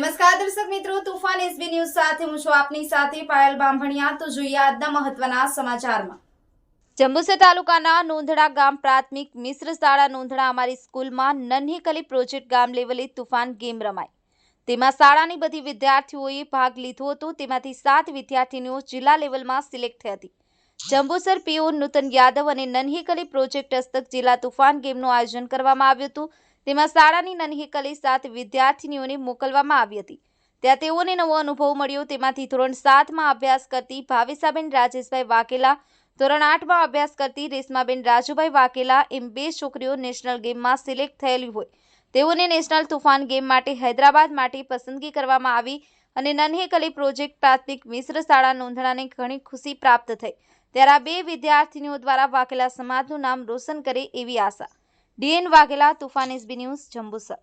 રહ્યું તુફાન SB news સાથે હું છું આપની સાથે પાયલ બાંભણિયા. તો જોઈએ આજના મહત્વના સમાચારમાં. જંબુસર તાલુકાના નોંધડા ગામ પ્રાથમિક મિશ્ર શાળા નોંધડા અમારી સ્કૂલમાં નન્હી કલી પ્રોજેક્ટ ગામ લેવલે તુફાન ગેમ રમાઈ. તેમાં શાળાની બધી વિદ્યાર્થીઓએ ભાગ લીધો હતો, તેમાંથી સાત વિદ્યાર્થીનીઓ જિલ્લા લેવલમાં સિલેક્ટ થઈ હતી. જંબુસર પીઓ નૂતન યાદવ અને નન્હી કલી પ્રોજેક્ટ હસ્તક જિલ્લા તુફાન ગેમનું આયોજન કરવામાં આવ્યું હતું. તેમાં શાળાની નન્હી કલી સાત વિદ્યાર્થીનીઓને મોકલવામાં આવી હતી. ત્યાં તેઓને નવો અનુભવ મળ્યો. તેમાંથી ધોરણ સાતમાં અભ્યાસ કરતી ભાવિસાબેન રાજેશભાઈ વાકેલા ધોરણ આઠમાં અભ્યાસ કરતી રેશમાબેન રાજુભાઈ વાકેલા એમ બે છોકરીઓ નેશનલ ગેમમાં સિલેક્ટ થયેલી હોય. તેઓને નેશનલ તુફાન ગેમ માટે હૈદરાબાદ માટે પસંદગી કરવામાં આવી અને નન્હી કલી પ્રોજેક્ટ પ્રાથમિક મિશ્ર શાળા નોંધણાને ઘણી ખુશી પ્રાપ્ત થઈ. ત્યારે આ બે વિદ્યાર્થીનીઓ દ્વારા વાકેલા સમાજનું નામ રોશન કરે એવી આશા. ડીએન વાઘેલા તુફાન એસબી ન્યૂઝ જંબુસર.